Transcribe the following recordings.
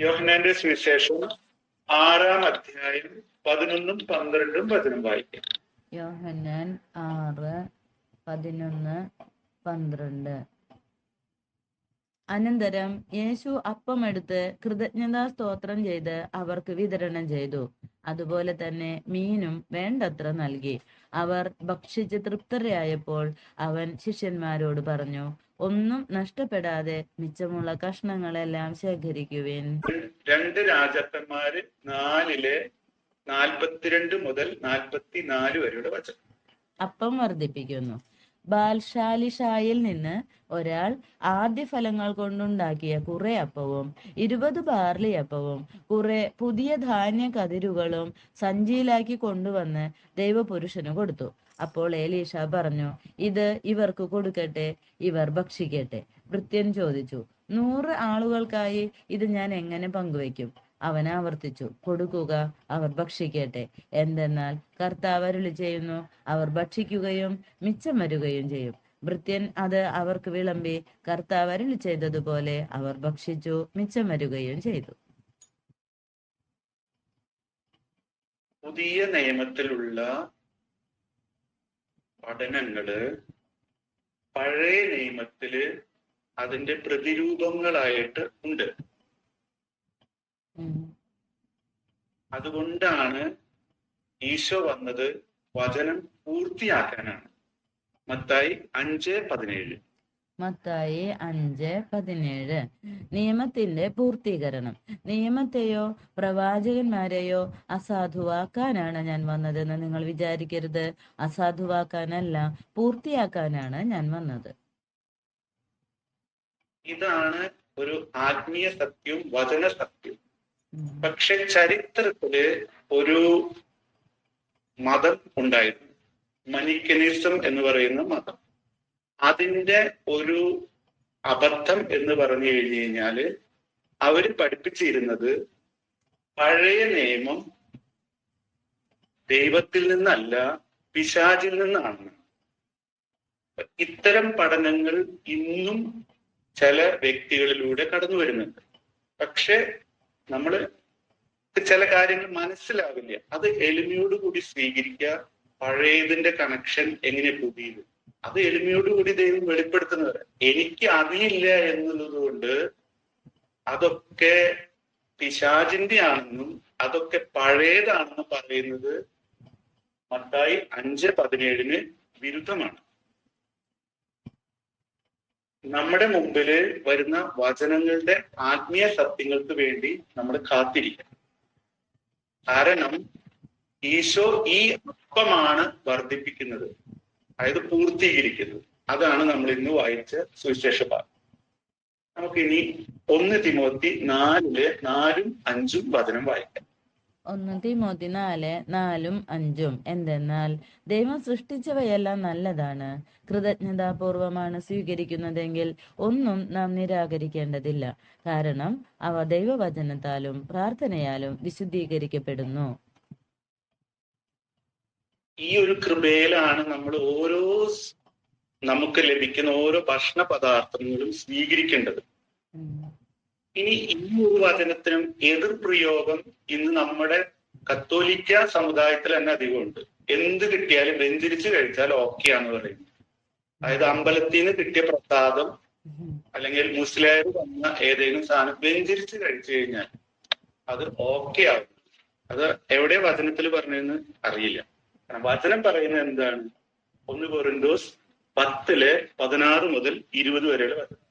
യോഹനാന്റെ സുവിശേഷം ആറാം അധ്യായം പതിനൊന്നും പന്ത്രണ്ടും വചനം വായിക്കാം. യോഹന്നാൻ ആറ് പതിനൊന്ന് പന്ത്രണ്ട്. അനന്തരം യേശു അപ്പമെടുത്ത് കൃതജ്ഞതാ സ്തോത്രം ചെയ്ത് അവർക്ക് വിതരണം ചെയ്തു. അതുപോലെ തന്നെ മീനും വേണ്ടത്ര നൽകി. അവർ ഭക്ഷിച്ച് തൃപ്തരായപ്പോൾ അവൻ ശിഷ്യന്മാരോട് പറഞ്ഞു ഒന്നും നഷ്ടപ്പെടാതെ മിച്ചമുള്ള കഷ്ണങ്ങളെല്ലാം ശേഖരിക്കുവിൻ. രണ്ട് രാജാക്കന്മാര് നാലിലെ നാൽപ്പത്തിരണ്ട് മുതൽ നാൽപ്പത്തിനാല് വരെയുടെ വചനം. അപ്പം വർദ്ധിപ്പിക്കുന്നു. ബാൽശാലിഷായിൽ നിന്ന് ഒരാൾ ആദ്യ ഫലങ്ങൾ കൊണ്ടുണ്ടാക്കിയ കുറെ അപ്പവും ഇരുപത് ബാർലി അപ്പവും കുറെ പുതിയ ധാന്യ കതിരുകളും സഞ്ചിയിലാക്കി കൊണ്ടുവന്ന് ദൈവപുരുഷന് കൊടുത്തു. അപ്പോൾ ഏലീഷ പറഞ്ഞു ഇത് ഇവർക്ക് കൊടുക്കട്ടെ ഇവർ ഭക്ഷിക്കട്ടെ. ഭൃത്യൻ ചോദിച്ചു നൂറ് ആളുകൾക്കായി ഇത് ഞാൻ എങ്ങനെ പങ്കുവെക്കും അവൻ ആവർത്തിച്ചു കൊടുക്കുക അവർ ഭക്ഷിക്കട്ടെ. എന്തെന്നാൽ കർത്താവ് അരുളി ചെയ്യുന്നു അവർ ഭക്ഷിക്കുകയും മിച്ചം വരികയും ചെയ്യും. ഭൃത്യൻ അത് അവർക്ക് വിളമ്പി കർത്താവ് അരുളി ചെയ്തതുപോലെ അവർ ഭക്ഷിച്ചു മിച്ചം വരികയും ചെയ്തു. പുതിയ നിയമത്തിലുള്ള പഠനങ്ങൾ പഴയ നിയമത്തിൽ അതിന്റെ പ്രതിരൂപങ്ങളായിട്ട് ഉണ്ട്. അതുകൊണ്ടാണ് ഈശോ വന്നത് വചനം പൂർത്തിയാക്കാനാണ്. മത്തായി അഞ്ച് പതിനേഴ്. മത്തായി അഞ്ച് പതിനേഴ്. നിയമത്തിന്റെ പൂർത്തീകരണം. നിയമത്തെയോ പ്രവാചകന്മാരെയോ അസാധുവാക്കാനാണ് ഞാൻ വന്നതെന്ന് നിങ്ങൾ വിചാരിക്കരുത്. അസാധുവാക്കാനല്ല പൂർത്തിയാക്കാനാണ് ഞാൻ വന്നത്. ഇതാണ് ഒരു ആത്മീയ സത്യം വചന സത്യം. പക്ഷെ ചരിത്രത്തിൽ ഒരു മതം ഉണ്ടായിരുന്നു. മനിക്കനിസം എന്ന് പറയുന്ന മതം. അതിന്റെ ഒരു അബദ്ധം എന്ന് പറഞ്ഞു കഴിഞ്ഞു കഴിഞ്ഞാൽ അവർ പഠിപ്പിച്ചിരുന്നത് പഴയ നിയമം ദൈവത്തിൽ നിന്നല്ല പിശാചിൽ നിന്നാണ്. ഇത്തരം പഠനങ്ങൾ ഇന്നും ചില വ്യക്തികളിലൂടെ കടന്നു വരുന്നുണ്ട്. പക്ഷെ നമ്മൾ ചില കാര്യങ്ങൾ മനസ്സിലാവില്ല. അത് എളിമയോടുകൂടി സ്വീകരിക്കുക പഴയതിന്റെ കണക്ഷൻ എങ്ങനെ പുതിയത്? അത് എളിമയോടുകൂടി ദൈവം വെളിപ്പെടുത്തുന്നത് എനിക്ക് അറിയില്ല എന്നുള്ളത് കൊണ്ട് അതൊക്കെ പിശാചിന്റെ ആണെന്നും അതൊക്കെ പഴയതാണെന്നും പറയുന്നത് മത്തായി അഞ്ച് പതിനേഴിന് വിരുദ്ധമാണ്. നമ്മുടെ മുമ്പിൽ വരുന്ന വചനങ്ങളുടെ ആത്മീയ സത്യങ്ങൾക്ക് വേണ്ടി നമ്മൾ കാത്തിരിക്കണം. കാരണം ഈശോ ഈ അപ്പമാണ് വർദ്ധിപ്പിക്കുന്നത്. അതായത് പൂർത്തീകരിക്കുന്നത് അതാണ് നമ്മൾ ഇന്ന് വായിച്ച സുവിശേഷ ഭാഗം. നമുക്കിനി ഒന്ന് തിമോത്തി നാലിൽ നാലും അഞ്ചും വചനം വായിക്കാം. ഒന്ന് തിമോത്തി നാല് നാലും അഞ്ചും എന്തെന്നാൽ ദൈവം സൃഷ്ടിച്ചവയെല്ലാം നല്ലതാണ്. കൃതജ്ഞതാപൂർവമാണ് സ്വീകരിക്കുന്നതെങ്കിൽ ഒന്നും നാം നിരാകരിക്കേണ്ടതില്ല. കാരണം അവ ദൈവവചനത്താലും പ്രാർത്ഥനയാലും വിശുദ്ധീകരിക്കപ്പെടുന്നു. ഈ ഒരു കൃപയിലാണ് നമ്മൾ ഓരോ നമുക്ക് ലഭിക്കുന്ന ഓരോ ഭക്ഷണ പദാർത്ഥങ്ങളും സ്വീകരിക്കേണ്ടത്. ഇനി ഈ ഒരു വചനത്തിനും എതിർ പ്രയോഗം ഇന്ന് നമ്മുടെ കത്തോലിക്ക സമുദായത്തിൽ തന്നെ അധികമുണ്ട് എന്ത് കിട്ടിയാലും വെഞ്ചരിച്ച് കഴിച്ചാൽ ഓക്കെ ആണ് പറയുന്നത് അതായത് അമ്പലത്തിൽ നിന്ന് കിട്ടിയ പ്രസാദം അല്ലെങ്കിൽ മുസ്ലിം വന്ന ഏതെങ്കിലും സാധനം വെഞ്ചരിച്ച് കഴിച്ചു കഴിഞ്ഞാൽ അത് ഓക്കെ ആവും. അത് എവിടെ വചനത്തിൽ പറഞ്ഞതെന്ന് അറിയില്ല. വചനം പറയുന്നത് എന്താണ്? ഒന്ന് കൊറിന്തോസ് പത്തിലെ പതിനാറ് മുതൽ ഇരുപത് വരെയുള്ള വചനം.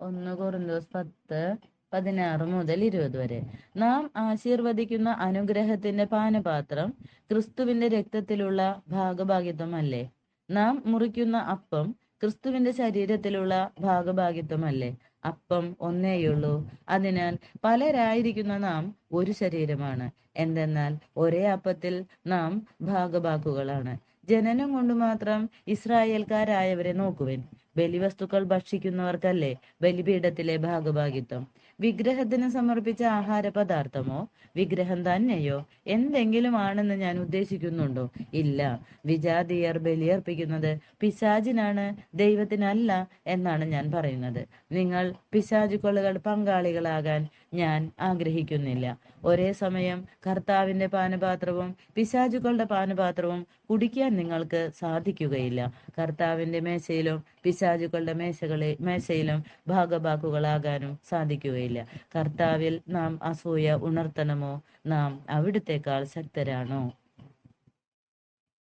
ഒന്ന് കൊറിന്തോസ് പത്ത് പതിനാറ് മുതൽ ഇരുപത് വരെ. നാം ആശീർവദിക്കുന്ന അനുഗ്രഹത്തിന്റെ പാനപാത്രം ക്രിസ്തുവിന്റെ രക്തത്തിലുള്ള ഭാഗഭാഗിത്വമല്ലേ? നാം മുറിക്കുന്ന അപ്പം ക്രിസ്തുവിന്റെ ശരീരത്തിലുള്ള ഭാഗഭാഗിത്വമല്ലേ? അപ്പം ഒന്നേയുള്ളൂ അതിനാൽ പലരായിരിക്കുന്ന നാം ഒരു ശരീരമാണ്. എന്തെന്നാൽ ഒരേ അപ്പത്തിൽ നാം ഭാഗഭാക്കുകളാണ് ജനനം കൊണ്ട് മാത്രം ഇസ്രായേൽക്കാരായവരെ നോക്കുവിൻ. ബലിവസ്തുക്കൾ ഭക്ഷിക്കുന്നവർക്കല്ലേ ബലിപീഠത്തിലെ ഭാഗഭാഗിത്വം? വിഗ്രഹത്തിന് സമർപ്പിച്ച ആഹാര പദാർത്ഥമോ വിഗ്രഹം തന്നെയോ എന്തെങ്കിലും ആണെന്ന് ഞാൻ ഉദ്ദേശിക്കുന്നുണ്ടോ? ഇല്ല. വിജാതീയർ ബലിയർപ്പിക്കുന്നത് പിശാചിനാണ് ദൈവത്തിനല്ല എന്നാണ് ഞാൻ പറയുന്നത്. നിങ്ങൾ പിശാചുക്കളുകൾ പങ്കാളികളാകാൻ ഞാൻ ആഗ്രഹിക്കുന്നില്ല. ഒരേ സമയം കർത്താവിന്റെ പാനപാത്രവും പിശാചുക്കളുടെ പാനപാത്രവും കുടിക്കാൻ നിങ്ങൾക്ക് സാധിക്കുകയില്ല. കർത്താവിന്റെ മേശയിലും പിശാചുക്കളുടെ മേശകളെ മേശയിലും ഭാഗഭാക്കുകളാകാനും സാധിക്കുകയില്ല. കർത്താവിൽ നാം അസൂയ ഉണർത്തണമോ? നാം അവിടുത്തേക്കാൾ ശക്തരാണോ?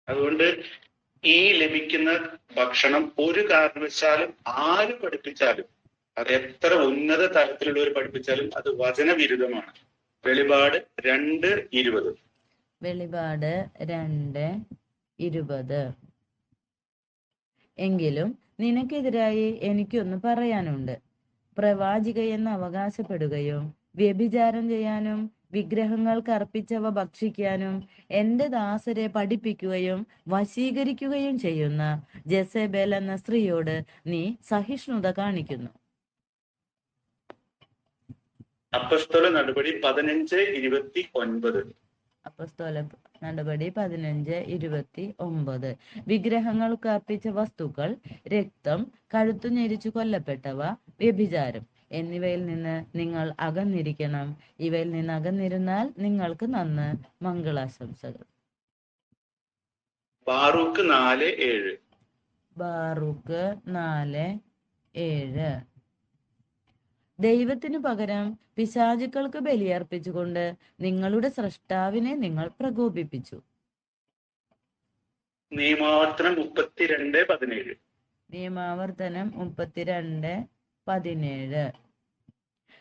അതുകൊണ്ട് ഈ ലഭിക്കുന്ന ഭക്ഷണം ഒരു കാരണവശാലും ആര് പഠിപ്പിച്ചാലും അത് എത്ര ഉന്നത തലത്തിലുള്ളവർ പഠിപ്പിച്ചാലും അത് വചനവിരുദ്ധമാണ്. വെളിപാട് രണ്ട് ഇരുപത്. വെളിപാട് രണ്ട് ഇരുപത്. എങ്കിലും നിനക്കെതിരായി എനിക്കൊന്ന് പറയാനുണ്ട്. പ്രവാചികയെന്ന് അവകാശപ്പെടുകയും വ്യഭിചാരം ചെയ്യാനും വിഗ്രഹങ്ങൾക്ക് അർപ്പിച്ചവ ഭക്ഷിക്കാനും എന്റെ ദാസരെ പഠിപ്പിക്കുകയും വശീകരിക്കുകയും ചെയ്യുന്ന ജസേബേൽ എന്ന സ്ത്രീയോട് നീ സഹിഷ്ണുത കാണിക്കുന്നു. അപ്പസ്തോല നടപടി പതിനഞ്ച് ഇരുപത്തി ഒൻപത്. അപ്പസ്തോല നടപടി പതിനഞ്ച് ഇരുപത്തി ഒമ്പത് വിഗ്രഹങ്ങൾക്ക് അർപ്പിച്ച വസ്തുക്കൾ രക്തം കഴുത്തു ഞെരിച്ചു കൊല്ലപ്പെട്ടവ വ്യഭിചാരം എന്നിവയിൽ നിന്ന് നിങ്ങൾ അകന്നിരിക്കണം. ഇവയിൽ നിന്ന് അകന്നിരുന്നാൽ നിങ്ങൾക്ക് നന്ന് മംഗളാശംസകൾ. ബാറൂക്ക് നാല് ഏഴ്. ബാറൂക്ക് നാല് ഏഴ്. ദൈവത്തിനു പകരം പിശാചുക്കൾക്ക് ബലിയർപ്പിച്ചുകൊണ്ട് നിങ്ങളുടെ സ്രഷ്ടാവിനെ നിങ്ങൾ പ്രകോപിപ്പിച്ചു. നിയമാവർത്തനം മുപ്പത്തിരണ്ട് പതിനേഴ്. നിയമാവർത്തനം മുപ്പത്തിരണ്ട് പതിനേഴ്.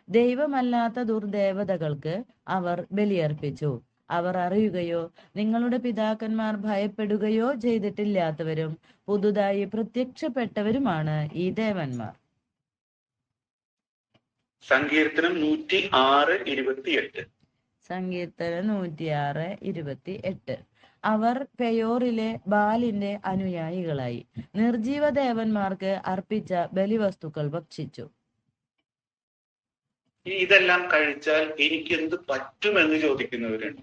ദൈവമല്ലാത്ത ദുർദേവതകൾക്ക് അവർ ബലിയർപ്പിച്ചു. അവർ അറിയുകയോ നിങ്ങളുടെ പിതാക്കന്മാർ ഭയപ്പെടുകയോ ചെയ്തിട്ടില്ലാത്തവരും പുതുതായി പ്രത്യക്ഷപ്പെട്ടവരുമാണ് ഈ ദേവന്മാർ. സങ്കീർത്തനം നൂറ്റി ആറ് ഇരുപത്തി എട്ട് സങ്കീർത്തനം നൂറ്റിയാറ് ഇരുപത്തി എട്ട് അവർ പെയോറിലെ ബാലിന്റെ അനുയായികളായി. നിർജീവ ദേവന്മാർക്ക് അർപ്പിച്ച ബലിവസ്തുക്കൾ ഭക്ഷിച്ചു. ഇതെല്ലാം കഴിച്ചാൽ എനിക്ക് എന്ത് പറ്റുമെന്ന് ചോദിക്കുന്നവരുണ്ട്.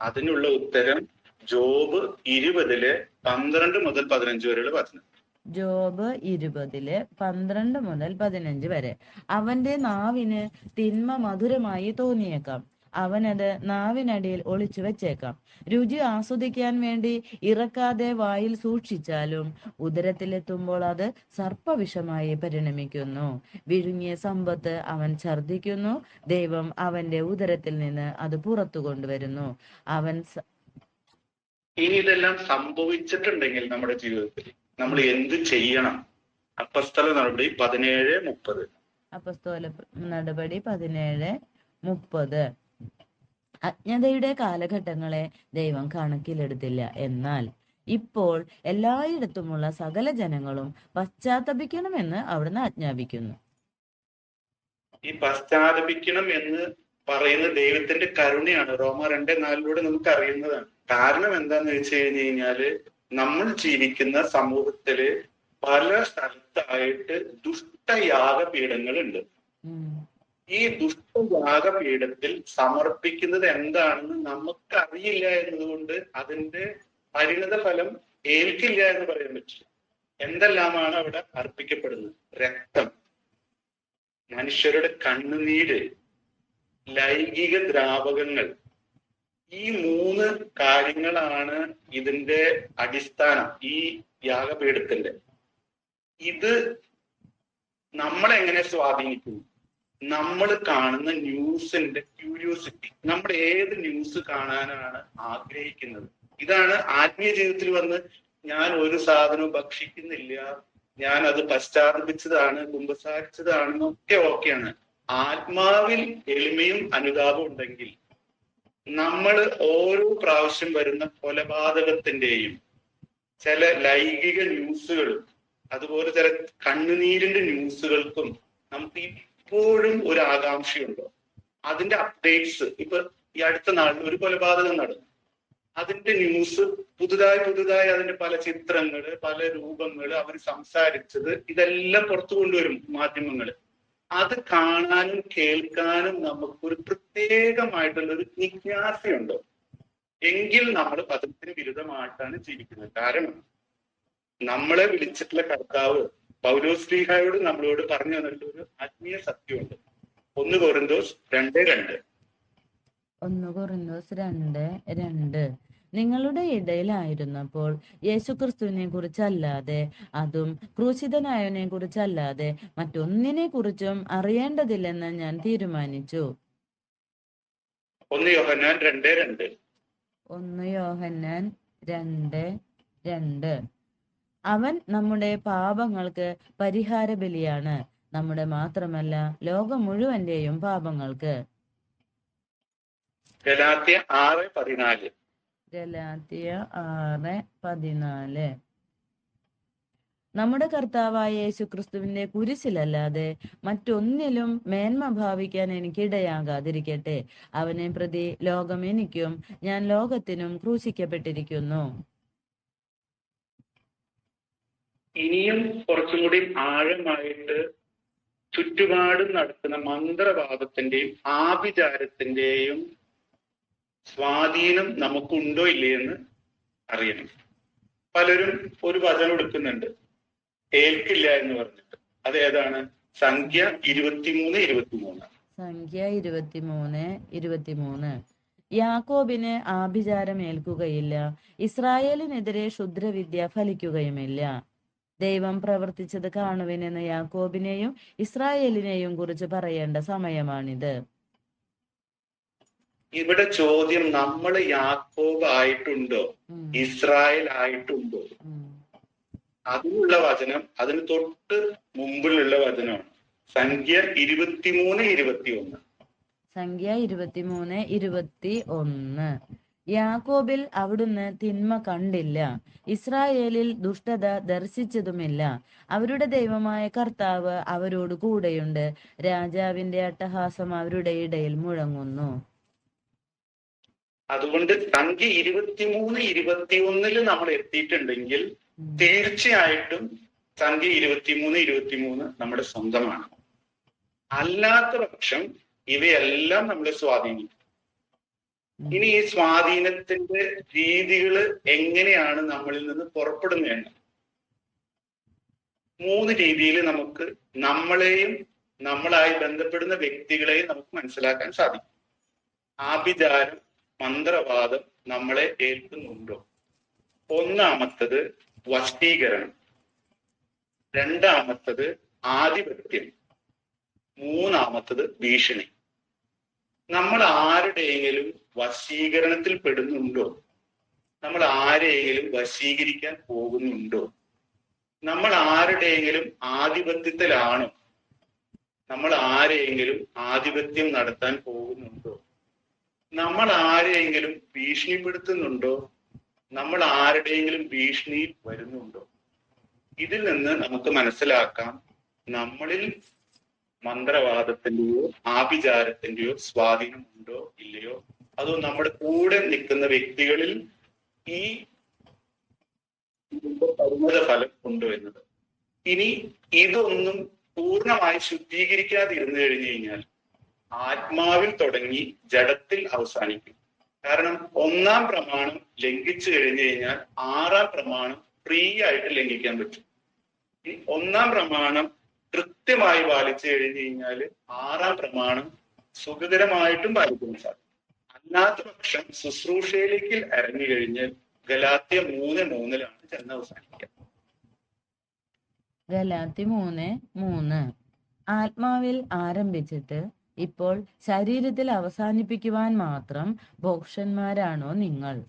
അതിനുള്ള ഉത്തരം ജോബ് ഇരുപതിൽ പന്ത്രണ്ട് മുതൽ പതിനഞ്ച് വരെയുള്ള വചനം. ജോബ് ഇരുപതിൽ പന്ത്രണ്ട് മുതൽ പതിനഞ്ച് വരെ. അവന്റെ നാവിന് തിന്മ മധുരമായി തോന്നിയേക്കാം. അവനത് നാവിനടിയിൽ ഒളിച്ചു വെച്ചേക്കാം. രുചി ആസ്വദിക്കാൻ വേണ്ടി ഇറക്കാതെ വായിൽ സൂക്ഷിച്ചാലും ഉദരത്തിലെത്തുമ്പോൾ അത് സർപ്പവിഷമായി പരിണമിക്കുന്നു. വിഴുങ്ങിയ സമ്പത്ത് അവൻ ഛർദ്ദിക്കുന്നു. ദൈവം അവന്റെ ഉദരത്തിൽ നിന്ന് അത് പുറത്തു കൊണ്ടുവരുന്നു. അവൻ ഇനി ഇതെല്ലാം സംഭവിച്ചിട്ടുണ്ടെങ്കിൽ നമ്മുടെ ജീവിതത്തിൽ നമ്മൾ എന്ത് ചെയ്യണം? അപ്പസ്തല നടപടി പതിനേഴ് മുപ്പത്. അപ്പസ്തോല നടപടി പതിനേഴ് മുപ്പത്. അജ്ഞതയുടെ കാലഘട്ടങ്ങളെ ദൈവം കണക്കിലെടുത്തില്ല. എന്നാൽ ഇപ്പോൾ എല്ലായിടത്തുമുള്ള സകല ജനങ്ങളും പശ്ചാത്തപിക്കണമെന്ന് അവിടുന്ന് ആജ്ഞാപിക്കുന്നു. ഈ പശ്ചാത്തപിക്കണം എന്ന് പറയുന്ന ദൈവത്തിന്റെ കരുണയാണ്. റോമ രണ്ട് നാലിലൂടെ നമുക്ക് അറിയുന്നതാണ് കാരണം എന്താന്ന് വെച്ച് കഴിഞ്ഞു കഴിഞ്ഞാൽ നമ്മൾ ജീവിക്കുന്ന സമൂഹത്തിൽ പല സ്ഥലത്തായിട്ട് ദുഷ്ടയാഗപീഠങ്ങളുണ്ട് ഈ ദുഷ്ടയാഗപീഠത്തിൽ സമർപ്പിക്കുന്നത് എന്താണെന്ന് നമുക്ക് അറിയില്ല എന്നതുകൊണ്ട് അതിന്റെ പരിണത ഫലം ഏൽക്കില്ല എന്ന് പറയാൻ പറ്റില്ല. എന്തെല്ലാമാണ് അവിടെ അർപ്പിക്കപ്പെടുന്നത്? രക്തം. മനുഷ്യരുടെ കണ്ണുനീര്. ലൈംഗിക ദ്രാവകങ്ങൾ. ഈ മൂന്ന് കാര്യങ്ങളാണ് ഇതിന്റെ അടിസ്ഥാനം ഈ യാഗപീഠത്തിന്റെ. ഇത് നമ്മളെങ്ങനെ സ്വാധീനിക്കുന്നു നമ്മൾ കാണുന്ന ന്യൂസിന്റെ ക്യൂരിയോസിറ്റി നമ്മൾ ഏത് ന്യൂസ് കാണാനാണ് ആഗ്രഹിക്കുന്നത്? ഇതാണ് ആത്മീയ ജീവിതത്തിൽ വന്ന് ഞാൻ ഒരു സാധനവും ഭക്ഷിക്കുന്നില്ല ഞാൻ അത് പശ്ചാത്തപിച്ചതാണ് കുമ്പസാരിച്ചതാണെന്നൊക്കെ ഓക്കെയാണ്. ആത്മാവിൽ എളിമയും അനുതാപം ഉണ്ടെങ്കിൽ നമ്മൾ ഓരോ പ്രാവശ്യം വരുന്ന കൊലപാതകത്തിന്റെയും ചില ലൈംഗിക ന്യൂസുകളും അതുപോലെ ചില കണ്ണുനീരിന്റെ ന്യൂസുകൾക്കും നമുക്ക് ഇപ്പോഴും ഒരു ആകാംക്ഷയുണ്ടോ. അതിന്റെ അപ്ഡേറ്റ്സ് ഇപ്പൊ ഈ അടുത്ത നാളിൽ ഒരു കൊലപാതകം നടന്നു. അതിന്റെ ന്യൂസ് പുതുതായി പുതുതായി അതിന്റെ പല ചിത്രങ്ങൾ പല രൂപങ്ങൾ അവർ സംസാരിച്ചത് ഇതെല്ലാം പുറത്തു കൊണ്ടുവരും മാധ്യമങ്ങൾ. അത് കാണാനും കേൾക്കാനും നമുക്കൊരു പ്രത്യേകമായിട്ടുള്ള ഒരു ജിജ്ഞാസയുണ്ടോ എങ്കിൽ നമ്മൾ പദത്തിന് വിരുദ്ധമായിട്ടാണ് ജീവിക്കുന്നത്. കാരണം നമ്മളെ വിളിച്ചിട്ടുള്ള കർത്താവ് പൗലോസ്ലീഹായോട് നമ്മളോട് പറഞ്ഞു തന്നിട്ട് ഒരു ആത്മീയ സത്യമുണ്ട്. ഒന്ന് കോറിന്തോസ് രണ്ട് രണ്ട്. ഒന്ന് കൊറിന്തോസ് രണ്ട് രണ്ട്. നിങ്ങളുടെ ഇടയിലായിരുന്നപ്പോൾ യേശുക്രിസ്തുവിനെ കുറിച്ചല്ലാതെ അതും ക്രൂശിതനായവനെ കുറിച്ചല്ലാതെ മറ്റൊന്നിനെ കുറിച്ചും അറിയേണ്ടതില്ലെന്ന് ഞാൻ തീരുമാനിച്ചു. ഒന്ന് യോഹന്നാൻ രണ്ട് രണ്ട്. ഒന്ന് യോഹന്നാൻ രണ്ട് രണ്ട്. അവൻ നമ്മുടെ പാപങ്ങൾക്ക് പരിഹാര ബലിയാണ് നമ്മുടെ മാത്രമല്ല ലോകം മുഴുവന്റെയും പാപങ്ങൾക്ക്. ഗലാത്യ ആറ് പതിനാല്. ഗലാത്തിയ ആറ് പതിനാല്. നമ്മുടെ കർത്താവായ യേശു ക്രിസ്തുവിന്റെ കുരിശിലല്ലാതെ മറ്റൊന്നിലും മേന്മ ഭാവിക്കാൻ എനിക്കിടയാകാതിരിക്കട്ടെ. അവനെ പ്രതി ലോകം എനിക്കും ഞാൻ ലോകത്തിനും ക്രൂശിക്കപ്പെട്ടിരിക്കുന്നു. ഇനിയും കുറച്ചും കൂടി ആഴമായിട്ട് ചുറ്റുപാടും നടക്കുന്ന മന്ത്രവാദത്തിന്റെയും ആഭിചാരത്തിന്റെയും സ്വാധീനം നമുക്കുണ്ടോ ഇല്ലേ എന്ന് അറിയണം. പലരും ഒരു വചനം എടുക്കുന്നുണ്ട്. ഏൽക്കില്ല എന്ന് പറഞ്ഞിട്ട്. അത് ഏതാണ്? സംഖ്യ ഇരുപത്തിമൂന്ന് ഇരുപത്തിമൂന്ന്. സംഖ്യ ഇരുപത്തിമൂന്ന് ഇരുപത്തിമൂന്ന്. യാക്കോബിന് ആഭിചാരം ഏൽക്കുകയില്ല. ഇസ്രായേലിനെതിരെ ക്ഷുദ്രവിദ്യ ഫലിക്കുകയുമില്ല. ദൈവം പ്രവർത്തിച്ചത് കാണുവിനെന്ന് യാക്കോബിനെയും ഇസ്രായേലിനെയും കുറിച്ച് പറയേണ്ട സമയമാണിത്. ഇവിടെ ചോദ്യം നമ്മൾ യാക്കോബ് ആയിട്ടുണ്ടോ? ഇസ്രായേൽ ആയിട്ടുണ്ടോ? അതിനുള്ള വചനം അതിന് തൊട്ട് മുമ്പിലുള്ള വചനമാണ്. സംഖ്യ ഇരുപത്തിമൂന്ന് ഇരുപത്തിയൊന്ന്. സംഖ്യ ഇരുപത്തിമൂന്ന് ഇരുപത്തി ഒന്ന് യാക്കോബിൽ അവിടുന്ന് തിന്മ കണ്ടില്ല. ഇസ്രായേലിൽ ദുഷ്ടത ദർശിച്ചതുമില്ല. അവരുടെ ദൈവമായ കർത്താവ് അവരോട് കൂടെയുണ്ട്. രാജാവിന്റെ അട്ടഹാസം അവരുടെ ഇടയിൽ മുഴങ്ങുന്നു. അതുകൊണ്ട് സംഖ്യ ഇരുപത്തിമൂന്ന് ഇരുപത്തിയൊന്നിൽ നമ്മൾ എത്തിയിട്ടുണ്ടെങ്കിൽ. തീർച്ചയായിട്ടും സംഖ്യ ഇരുപത്തിമൂന്ന് ഇരുപത്തിമൂന്ന് നമ്മുടെ സ്വന്തമാണ്. അല്ലാത്ത പക്ഷം ഇവയെല്ലാം നമ്മളെ സ്വാധീനിക്കും. ഇനി ഈ സ്വാധീനത്തിന്റെ രീതികൾ എങ്ങനെയാണ് നമ്മളിൽ നിന്ന് പുറപ്പെടുന്നതെന്ന്. മൂന്ന് രീതിയിൽ നമുക്ക് നമ്മളെയും നമ്മളായി ബന്ധപ്പെടുന്ന വ്യക്തികളെയും നമുക്ക് മനസ്സിലാക്കാൻ സാധിക്കും. ആഭിചാരം മന്ത്രവാദം നമ്മളെ ഏൽക്കുന്നുണ്ടോ? ഒന്നാമത്തത് വശീകരണം. രണ്ടാമത്തത് ആധിപത്യം. മൂന്നാമത്തത് ഭീഷണി. നമ്മൾ ആരുടെയെങ്കിലും വശീകരണത്തിൽ പെടുന്നുണ്ടോ? നമ്മൾ ആരെയെങ്കിലും വശീകരിക്കാൻ പോകുന്നുണ്ടോ? നമ്മൾ ആരുടെയെങ്കിലും ആധിപത്യത്തിലാണോ? നമ്മൾ ആരെയെങ്കിലും ആധിപത്യം നടത്താൻ പോകുന്നുണ്ടോ? നമ്മൾ ആരെയെങ്കിലും ഭീഷണിപ്പെടുത്തുന്നുണ്ടോ? നമ്മൾ ആരുടെയെങ്കിലും ഭീഷണിയിൽ വരുന്നുണ്ടോ? ഇതിൽ നിന്ന് നമുക്ക് മനസ്സിലാക്കാം നമ്മളിൽ മന്ത്രവാദത്തിന്റെയോ ആഭിചാരത്തിന്റെയോ സ്വാധീനം ഉണ്ടോ ഇല്ലയോ? അതോ നമ്മുടെ കൂടെ നിൽക്കുന്ന വ്യക്തികളിൽ ഈ പരിമിത ഫലം ഉണ്ടോ എന്നത്? ഇനി ഇതൊന്നും പൂർണമായി ശുദ്ധീകരിക്കാതിരുന്നു കഴിഞ്ഞു കഴിഞ്ഞാൽ ആത്മാവിൽ തുടങ്ങി ജഡത്തിൽ അവസാനിക്കും. കാരണം ഒന്നാം പ്രമാണം ലംഘിച്ചു കഴിഞ്ഞു കഴിഞ്ഞാൽ ആറാം പ്രമാണം ഫ്രീ ആയിട്ട് ലംഘിക്കാൻ പറ്റും. ഒന്നാം പ്രമാണം കൃത്യമായി പാലിച്ചു കഴിഞ്ഞു കഴിഞ്ഞാൽ ആറാം പ്രമാണം സുഖകരമായിട്ടും പാലിക്കാൻ സാധിക്കും. അല്ലാത്ത പക്ഷം ശുശ്രൂഷയിലേക്ക് ഇറങ്ങി കഴിഞ്ഞാൽ ഗലാത്യ മൂന്ന് മൂന്നിലാണ് ചെന്ന് അവസാനിക്കുക. ഗലാത്തി മൂന്ന് മൂന്ന്. ആത്മാവിൽ ആരംഭിച്ചിട്ട് ഇപ്പോൾ ശരീരത്തിൽ അവസാനിപ്പിക്കുവാൻ മാത്രം ഭോക്ഷന്മാരാണോ നിങ്ങൾ?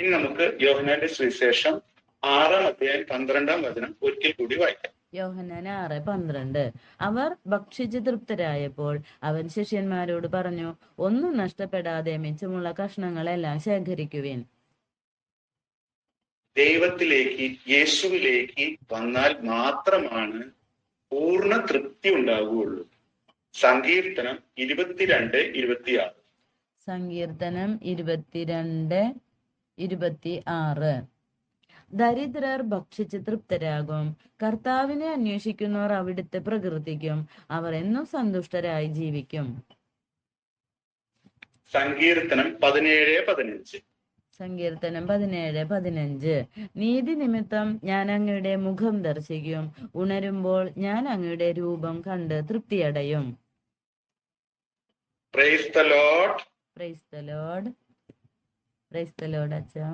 ഇനി നമുക്ക് യോഹനാന്റെ സുവിശേഷം ആറാം അധ്യായം പന്ത്രണ്ടാം വചനം ഒരിക്കൽ കൂടി വായിക്കാം. യോഹന്നാൻ ആറ് പന്ത്രണ്ട്. അവർ ഭക്ഷിച്ച് തൃപ്തരായപ്പോൾ അവൻ ശിഷ്യന്മാരോട് പറഞ്ഞു ഒന്നും നഷ്ടപ്പെടാതെ മിച്ചമുള്ള കഷ്ണങ്ങളെല്ലാം ശേഖരിക്കുവിൻ. ദൈവത്തിലേക്ക് യേശുവിലേക്ക് വന്നാൽ മാത്രമാണ് പൂർണ തൃപ്തി ഉണ്ടാവുകയുള്ളൂ. സങ്കീർത്തനം ഇരുപത്തിരണ്ട് ഇരുപത്തിയാറ്. സങ്കീർത്തനം ഇരുപത്തിരണ്ട് ഇരുപത്തി ആറ് ദരിദ്രർ ഭക്ഷിച്ച് തൃപ്തരാകും. കർത്താവിനെ അന്വേഷിക്കുന്നവർ അവിടുത്തെ പ്രകൃതിക്കും അവർ എന്നും സന്തുഷ്ടരായി ജീവിക്കും. സങ്കീർത്തനം പതിനേഴ് പതിനഞ്ച്. സങ്കീർത്തനം പതിനേഴ് പതിനഞ്ച്. നീതി നിമിത്തം ഞാൻ അങ്ങയുടെ മുഖം ദർശിക്കും. ഉണരുമ്പോൾ ഞാൻ അങ്ങയുടെ രൂപം കണ്ട് തൃപ്തിയടയും. Praise the lord praise the lord praise the lord അച്ഛാ.